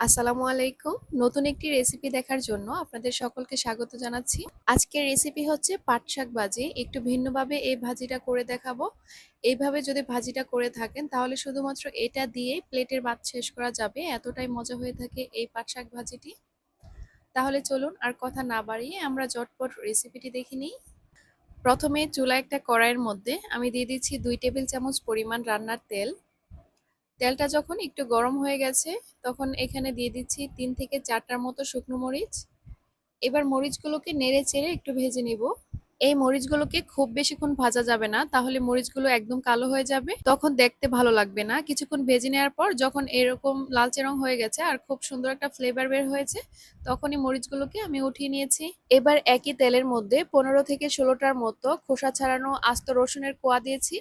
আসসালামু আলাইকুম। নতুন একটি রেসিপি দেখার জন্য আপনাদের সকলকে স্বাগত জানাচ্ছি। আজকের রেসিপি হচ্ছে পাট শাক ভাজি। একটু ভিন্নভাবে এই ভাজিটা করে দেখাবো। এইভাবে যদি ভাজিটা করে থাকেন, তাহলে শুধুমাত্র এটা দিয়ে প্লেটের ভাত শেষ করা যাবে। এতটাই মজা হয়ে থাকে এই পাট শাক ভাজিটি। তাহলে চলুন আর কথা না বাড়িয়ে আমরা জটপট রেসিপিটি দেখে নিই। প্রথমে চুলা একটা কড়াইয়ের মধ্যে আমি দিয়ে দিচ্ছি দুই টেবিল চামচ পরিমাণ রান্নার তেল। তেলটা যখন একটু গরম হয়ে গেছে, তখন এখানে দিয়ে দিচ্ছি তিন থেকে চারটার মতো শুকনো মরিচ। এবার মরিচগুলোকে নেড়ে চেড়ে একটু ভেজে নিব। এই মরিচগুলোকে খুব বেশিক্ষণ ভাজা যাবে না, তাহলে মরিচগুলো একদম কালো হয়ে যাবে। তখন দেখতে ভালো লাগবে না। কিছুক্ষণ ভেজে নেওয়ার পর যখন এরকম লালচে রং হয়ে গেছে আর খুব সুন্দর একটা ফ্লেভার বের হয়েছে, তখনই মরিচগুলোকে আমি উঠিয়ে নিয়েছি। এবার একই তেলের মধ্যে পনেরো থেকে ষোলোটার মতো খোসা ছাড়ানো আস্ত রসুনের কোয়া দিয়েছি।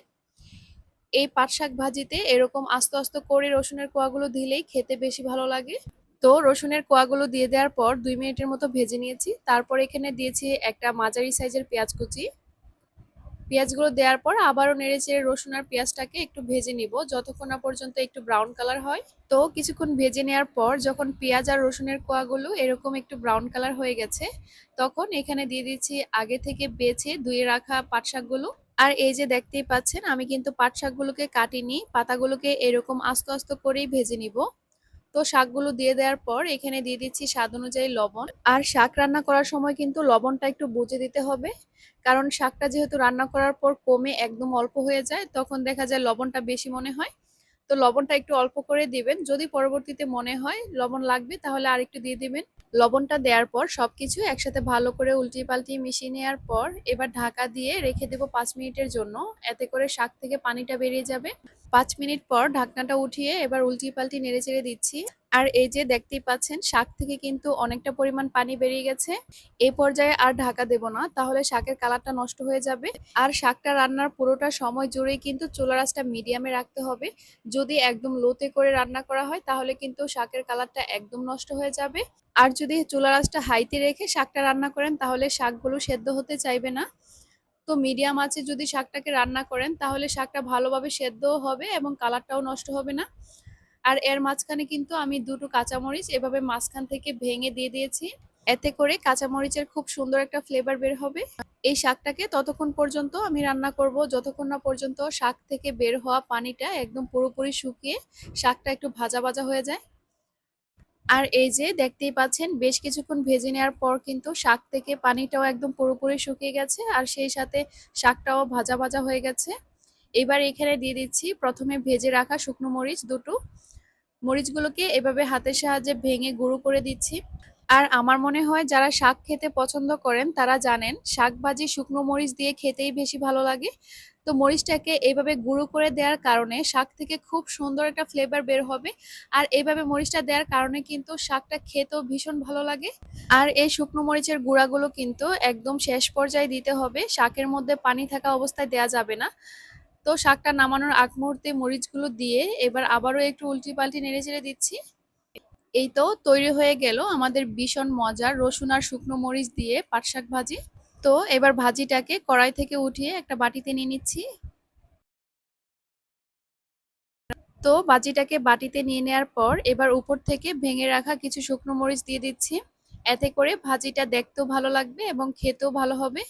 এই পাট শাক ভাজিতে এরকম আস্তে আস্তে করে রসুনের কোয়াগুলো দিলেই খেতে বেশি ভালো লাগে। তো রসুনের কোয়াগুলো দিয়ে দেওয়ার পর দুই মিনিটের মতো ভেজে নিয়েছি। তারপর এখানে দিয়েছি একটা মাঝারি সাইজের পেঁয়াজ কুচি। পেঁয়াজগুলো দেওয়ার পর আবারও নেড়ে চেড়ে রসুন আর পেঁয়াজটাকে একটু ভেজে নিব, যতক্ষণ না পর্যন্ত একটু ব্রাউন কালার হয়। তো কিছুক্ষণ ভেজে নেওয়ার পর যখন পেঁয়াজ আর রসুনের কোয়াগুলো এরকম একটু ব্রাউন কালার হয়ে গেছে, তখন এখানে দিয়ে দিচ্ছি আগে থেকে বেছে ধুয়ে রাখা পাট শাকগুলো। আর এই যে দেখতেই পাচ্ছেন, আমি কিন্তু পাট শাকগুলোকে কাটিনি, পাতাগুলোকে এরকম আস্তে আস্তে করেই ভেজে নিব। তো শাকগুলো দিয়ে দেওয়ার পর এখানে দিয়ে দিচ্ছি স্বাদ অনুযায়ী লবণ। আর শাক রান্না করার সময় কিন্তু লবণটা একটু বুঝে দিতে হবে, কারণ শাকটা যেহেতু রান্না করার পর কমে একদম অল্প হয়ে যায়, তখন দেখা যায় লবণটা বেশি মনে হয়। তো লবণটা একটু অল্প করে দিবেন। যদি পরবর্তীতে মনে হয় লবণ লাগবে, তাহলে আর একটু দিয়ে দিবেন। লবণটা দেওয়ার পর সবকিছু একসাথে ভালো করে উল্টিয়ে পাল্টি মিশিয়ে নেওয়ার পর এবার ঢাকা দিয়ে রেখে দেবো পাঁচ মিনিটের জন্য। এতে করে শাক থেকে পানিটা বেরিয়ে যাবে। পাঁচ মিনিট পর ঢাকনাটা উঠিয়ে এবার উল্টিয়ে পাল্টি নেড়ে চেড়ে দিচ্ছি। আর এই যে দেখতেই পাচ্ছেন, শাক থেকে কিন্তু অনেকটা পরিমাণ পানি বেরিয়ে গেছে। এই পর্যায়ে আর ঢাকা দেব না, তাহলে শাকের কালারটা নষ্ট হয়ে যাবে। আর শাকটা রান্নার পুরোটা সময় জুড়েই কিন্তু চুলা রাসটা মিডিয়ামে রাখতে হবে। যদি একদম লোতে করে রান্না করা হয়, তাহলে কিন্তু শাকের কালারটা একদম নষ্ট হয়ে যাবে। আর যদি চুলা রাসটা হাইতে রেখে শাকটা রান্না করেন, তাহলে শাকগুলো সেদ্ধ হতে চাইবে না। তো মিডিয়াম আছে যদি শাকটাকে রান্না করেন, তাহলে শাকটা ভালোভাবে সেদ্ধও হবে এবং কালারটাও নষ্ট হবে না। আর এর মাঝখানে কিন্তু আমি দুটো কাঁচামরিচ এভাবে মাঝখান থেকে ভেঙে দিয়ে দিয়েছি। এতে করে কাঁচামরিচের খুব সুন্দর একটা ফ্লেভার বের হবে। এই শাকটাকে ততক্ষণ পর্যন্ত আমি রান্না করব। যতক্ষণ না পর্যন্ত শাক থেকে বের হওয়া পানিটা একদম পুরোপুরি শুকিয়ে শাকটা একটু ভাজা ভাজা হয়ে যায়। আর এই যে দেখতেই পাচ্ছেন, বেশ কিছুক্ষণ ভেজে নেওয়ার পর কিন্তু শাক থেকে পানিটাও একদম পুরোপুরি শুকিয়ে গেছে আর সেই সাথে শাকটাও ভাজা ভাজা হয়ে গেছে। এবার এখানে দিয়ে দিচ্ছি প্রথমে ভেজে রাখা শুকনো মরিচ দুটো। মরিচগুলোকে এভাবে হাতের সাহায্যে ভেঙে গুঁড়ো করে দিচ্ছি। আর আমার মনে হয় যারা শাক খেতে পছন্দ করেন, তারা জানেন, শাক ভাজি শুকনো মরিচ দিয়ে খেতেই বেশি ভালো লাগে। তো মরিচটাকে এইভাবে গুঁড়ো করে দেওয়ার কারণে শাক থেকে খুব সুন্দর একটা ফ্লেভার বের হবে। আর এইভাবে মরিচটা দেওয়ার কারণে কিন্তু শাকটা খেতেও ভীষণ ভালো লাগে। আর এই শুকনো মরিচের গুঁড়াগুলো কিন্তু একদম শেষ পর্যায়ে দিতে হবে। শাকের মধ্যে পানি থাকা অবস্থায় দেয়া যাবে না। তো শাকটা নামানোর আগ মুহূর্তে মরিচগুলো দিয়ে এবার আবারও একটু উল্টি পাল্টি নেড়ে চেড়ে দিচ্ছি। এই তো তৈরি হয়ে গেল আমাদের ভীষণ মজার রসুন আর শুকনো মরিচ দিয়ে পাট শাক ভাজি। তো এবার ভাজিটাকে কড়াই থেকে উঠিয়ে একটা বাটিতে নিয়ে নিচ্ছি। তো ভাজিটাকে বাটিতে নিয়ে নেওয়ার পর এবার উপর থেকে ভেঙে রাখা কিছু শুকনো মরিচ দিয়ে দিচ্ছি। এতে করে ভাজিটা দেখতেও ভালো লাগবে এবং খেতেও ভালো হবে।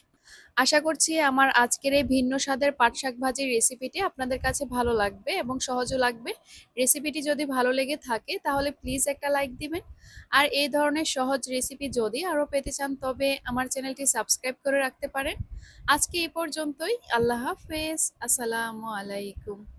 আশা করছি আমার আজকের এই ভিন্ন স্বাদের পাট শাক ভাজির রেসিপিটি আপনাদের কাছে ভালো লাগবে এবং সহজও লাগবে। রেসিপিটি যদি ভালো লেগে থাকে, তাহলে প্লিজ একটা লাইক দিবেন। আর এই ধরনের সহজ রেসিপি যদি আরও পেতে চান, তবে আমার চ্যানেলটি সাবস্ক্রাইব করে রাখতে পারেন। আজকে এই পর্যন্তই। আল্লাহ হাফেজ। আসসালামু আলাইকুম।